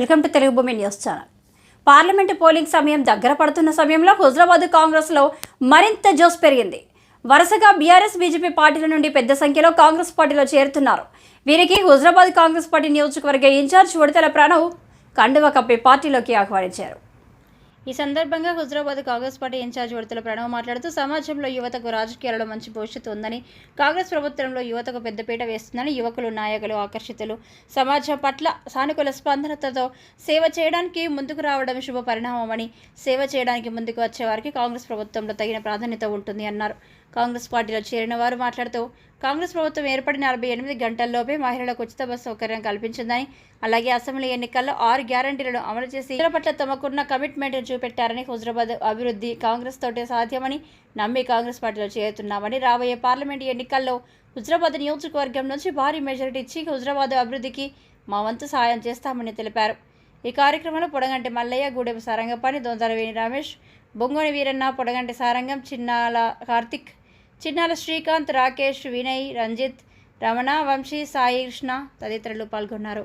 Welcome to Telugu భూమి news channel. Parliament polling సమయం దగ్గర పడుతున్న సమయంలో హుజరాబాద్ కాంగ్రెస్లో మరింత జోస్ పెరిగింది. వరుసగా బీఆర్ఎస్ బీజేపీ పార్టీల నుండి పెద్ద సంఖ్యలో కాంగ్రెస్ పార్టీలో చేరుతున్నారు. వీరికి హుజరాబాద్ కాంగ్రెస్ పార్టీ నియోజకవర్గ ఇన్ఛార్జ్ ఉడతల ప్రణవ్ కండువ కప్పి పార్టీలోకి ఆహ్వానించారు. ఈ సందర్భంగా హుజరాబాద్ కాంగ్రెస్ పార్టీ ఇన్ఛార్జ్ విడతల ప్రణవ్ మాట్లాడుతూ సమాజంలో యువతకు రాజకీయాలలో మంచి భవిష్యత్తు ఉందని కాంగ్రెస్ ప్రభుత్వంలో యువతకు పెద్దపీట వేస్తుందని యువకులు నాయకులు ఆకర్షితులు. సమాజం పట్ల సానుకూల స్పందనతో సేవ చేయడానికి ముందుకు రావడం శుభ పరిణామమని సేవ చేయడానికి ముందుకు వచ్చేవారికి కాంగ్రెస్ ప్రభుత్వంలో తగిన ప్రాధాన్యత ఉంటుంది అన్నారు. కాంగ్రెస్ పార్టీలో చేరిన వారు మాట్లాడుతూ కాంగ్రెస్ ప్రభుత్వం ఏర్పడిన నలభై ఎనిమిది గంటల్లోపే మహిళలకు ఉచిత బస్సు సౌకర్యం కల్పించిందని అలాగే అసెంబ్లీ ఎన్నికల్లో ఆరు గ్యారంటీలను అమలు చేసి పట్ల తమకున్న కమిట్మెంట్ చూపెట్టారని హుజరాబాద్ అభివృద్ధి కాంగ్రెస్ తోటే సాధ్యమని నమ్మి కాంగ్రెస్ పార్టీలో చేరుతున్నామని రాబోయే పార్లమెంట్ ఎన్నికల్లో హుజరాబాద్ నియోజకవర్గం నుంచి భారీ మెజారిటీ ఇచ్చి హుజరాబాద్ అభివృద్ధికి మా వంతు సహాయం చేస్తామని తెలిపారు. ఈ కార్యక్రమంలో పొడగంటి మల్లయ్య గూడెం సారంగపాణి దొందరవేణి రమేష్ బొంగోని వీరన్న పొడగంటి సారంగం చిన్నాల కార్తిక్ చిన్నాల శ్రీకాంత్ రాకేష్ వినయ్ రంజిత్ రమణ వంశీ సాయి కృష్ణ తదితరులు పాల్గొన్నారు.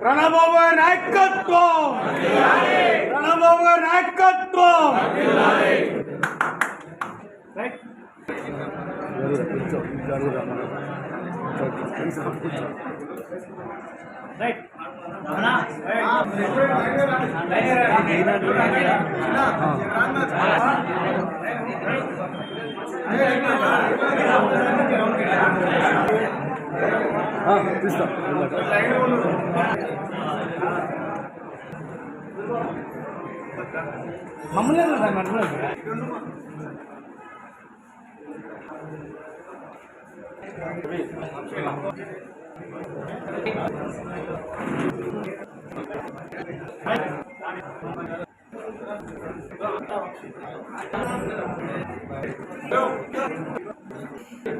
ప్రణబాబు నాయకత్వం! ప్రణబాబు నాయకత్వం! రైట్. తీస్తా మమ్మల్ని మమ్మల్ని Thank you.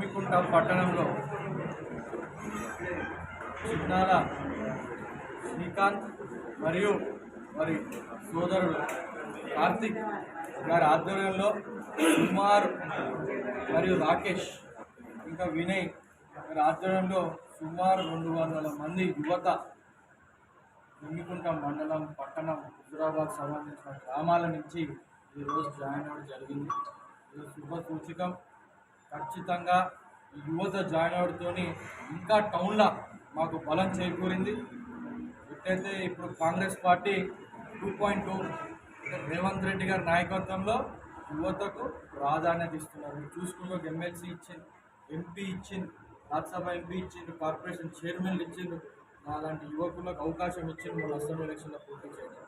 జమ్మికుంట పట్టణంలో చిన్నాల శ్రీకాంత్ మరియు మరి సోదరుడు కార్తిక్ గారి ఆధ్వర్యంలో కుమార్ మరియు రాకేష్ ఇంకా వినయ్ గారి ఆధ్వర్యంలో సుమారు రెండు వందల మంది యువత జమ్మికుంట మండలం పట్టణం హైదరాబాద్ సంబంధించిన గ్రామాల నుంచి ఈరోజు జాయిన్ అవ్వడం జరిగింది. ఇది శుభ సూచకం. ఖచ్చితంగా యువత జాయిన్ అవడంతో ఇంకా టౌన్లో మాకు బలం చేకూరింది. ఎట్లయితే ఇప్పుడు Congress party two point two Revanth Reddy గారి నాయకత్వంలో యువతకు ప్రాధాన్యత ఇస్తున్నారు. చూసుకుంటూ ఒక ఎమ్మెల్సీ ఇచ్చింది ఎంపీ ఇచ్చింది రాజ్యసభ ఎంపీ ఇచ్చింది కార్పొరేషన్ చైర్మన్లు ఇచ్చింది అలాంటి యువకులకు అవకాశం ఇచ్చింది మన అసెంబ్లీ ఎలక్షన్లో పోటీ చేయడం.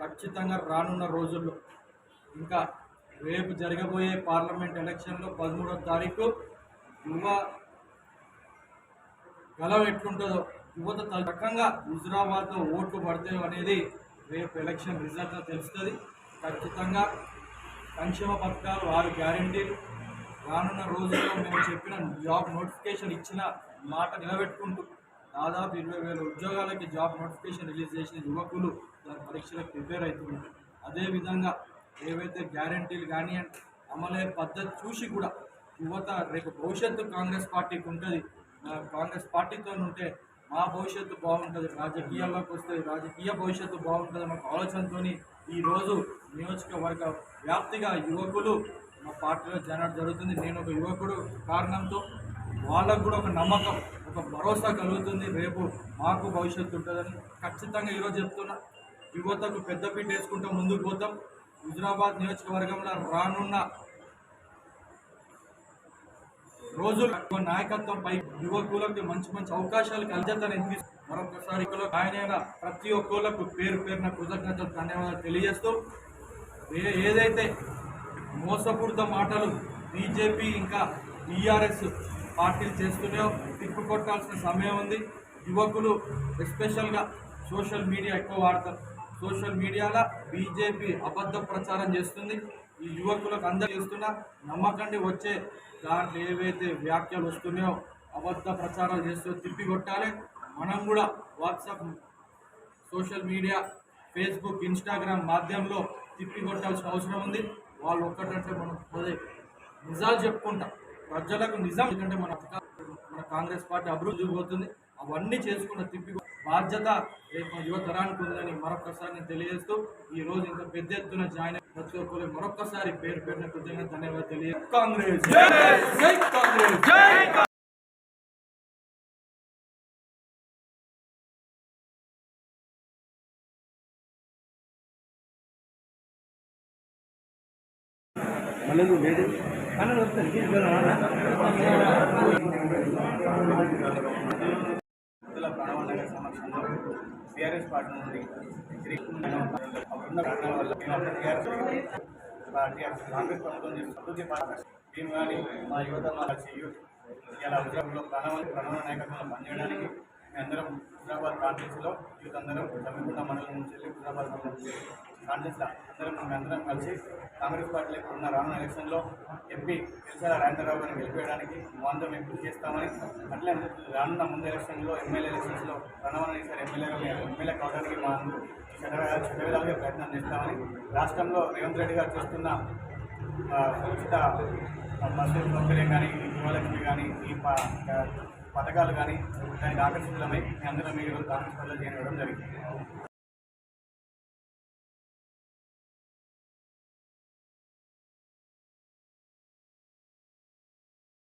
ఖచ్చితంగా రానున్న రోజుల్లో ఇంకా రేపు జరగబోయే పార్లమెంట్ ఎలక్షన్లో పదమూడవ తారీఖు యువ గలం ఎట్లుంటుందో యువత రకంగా హుజురాబాద్లో ఓట్లు పడతాయో అనేది రేపు ఎలక్షన్ రిజల్ట్ తెలుస్తుంది. ఖచ్చితంగా సంక్షేమ పథకాలు ఆరు గ్యారంటీలు. రానున్న రోజుల్లో మేము చెప్పిన జాబ్ నోటిఫికేషన్ ఇచ్చిన మాట నిలబెట్టుకుంటూ దాదాపు ఇరవై వేల ఉద్యోగాలకి జాబ్ నోటిఫికేషన్ రిలీజ్ చేసిన యువకులు దాని పరీక్షలకు ప్రిపేర్ అవుతున్నారు. అదేవిధంగా ఏవైతే గ్యారంటీలు కానీ అమలయ్యే పద్ధతి చూసి కూడా యువత రేపు భవిష్యత్తు కాంగ్రెస్ పార్టీకి ఉంటుంది. కాంగ్రెస్ పార్టీతో ఉంటే మా భవిష్యత్తు బాగుంటుంది రాజకీయాల్లోకి వస్తే రాజకీయ భవిష్యత్తు బాగుంటుంది అన్న ఆలోచనతో ఈరోజు నియోజకవర్గ వ్యాప్తిగా యువకులు మా పార్టీలో చేరడం జరుగుతుంది. నేను ఒక యువకుడు కారణంతో వాళ్ళకు కూడా ఒక నమ్మకం ఒక భరోసా కలుగుతుంది. రేపు మాకు భవిష్యత్తు ఉంటుందని ఖచ్చితంగా ఈరోజు చెప్తున్నా. యువతకు పెద్దపీట వేసుకుంటూ ముందుకు పోతాం. హుజరాబాద్ నియోజకవర్గంలో రానున్న రోజులు నాయకత్వంపై యువకులకు మంచి మంచి అవకాశాలు కల్పిస్తానని మరొకసారి ఇక్కడ ఆయన ప్రతి ఒక్కళ్ళకు పేరు పేరున కృతజ్ఞతలు ధన్యవాదాలు తెలియజేస్తూ ఏ- ఏదైతే మోసపూరిత మాటలు బీజేపీ ఇంకా టీఆర్ఎస్ పార్టీలు చేస్తున్నాయో తిప్పు కొట్టాల్సిన సమయం ఉంది. యువకులు ఎస్పెషల్గా సోషల్ మీడియా ఎక్కువ వాడతారు. సోషల్ మీడియాలో బీజేపీ అబద్ధ ప్రచారం చేస్తుంది. ఈ యువకులకు అందరూ చేస్తున్నా నమ్మకండి వచ్చే దాంట్లో ఏవైతే వ్యాఖ్యలు వస్తున్నాయో అబద్ధ ప్రచారాలు చేస్తూ తిప్పి కొట్టాలి మనం కూడా WhatsApp social media Facebook Instagram మాధ్యమంలో తిప్పి కొట్టాల్సిన అవసరం ఉంది. వాళ్ళు ఒక్కటంటే మనం అదే నిజాలు చెప్పుకుంటాం. ప్రజలకు నిజం ఎందుకంటే మన మన కాంగ్రెస్ పార్టీ అభివృద్ధి పోతుంది అవన్నీ చేసుకున్న తిప్పి బాధ్యత రేపు యువతరానికి ఉందని మరొకసారి నేను తెలియజేస్తూ ఈ రోజు ఇంత పెద్ద ఎత్తున జాయిన్ అయిన ప్రతి ఒక్కరు మరొకసారి పేరు పేరున కృతజ్ఞత ధన్యవాదాలు తెలియ కాంగ్రెస్. జై కాంగ్రెస్. భక్తుల ప్రణవాల సమక్షంలో టీఆర్ఎస్ పార్టీ నుండి అప్పుడున్న కారణాల వల్ల టీఆర్ఎస్ పార్టీ కాంగ్రెస్ ప్రభుత్వం చేసిన అభివృద్ధి మేము కానీ మా యువత మా యూత్ ఇలా ఉద్యోగంలో ప్రణవ ప్రణవ నాయకత్వంలో పనిచేయడానికి అందరం హుజరాబాద్ కాన్ఫరెన్స్లో యూత్ అందరం చదువుకున్న మండలం నుంచి వెళ్ళి హుజరాబాద్ మండలం నుంచి కాన్ఫరెన్స్లో అందరం మేమందరం కలిసి కాంగ్రెస్ పార్టీలో ఉన్న రానున్న ఎలక్షన్లో ఎంపీ పిలిచాల రాజేంద్రరావు గారిని గెలిపేయడానికి మాంతం మేము కృషి చేస్తామని అట్లే రానున్న ముందు ఎలక్షన్లో ఎమ్మెల్యే ఎలక్షన్స్లో ప్రణవన్ సార్ ఎమ్మెల్యేగా ఎమ్మెల్యే కావడానికి మా చదవేలాగా ప్రయత్నం చేస్తామని రాష్ట్రంలో రేవంత్ రెడ్డి గారు చేస్తున్న ఉచిత బస్సు సౌకర్యం కానీ గృహలక్ష్మి కానీ ఈ ప- పథకాలు కానీ దానికి ఆకర్షితులమై అందరం మీరు కాంగ్రెస్ పార్టీలో చేయడం జరిగింది.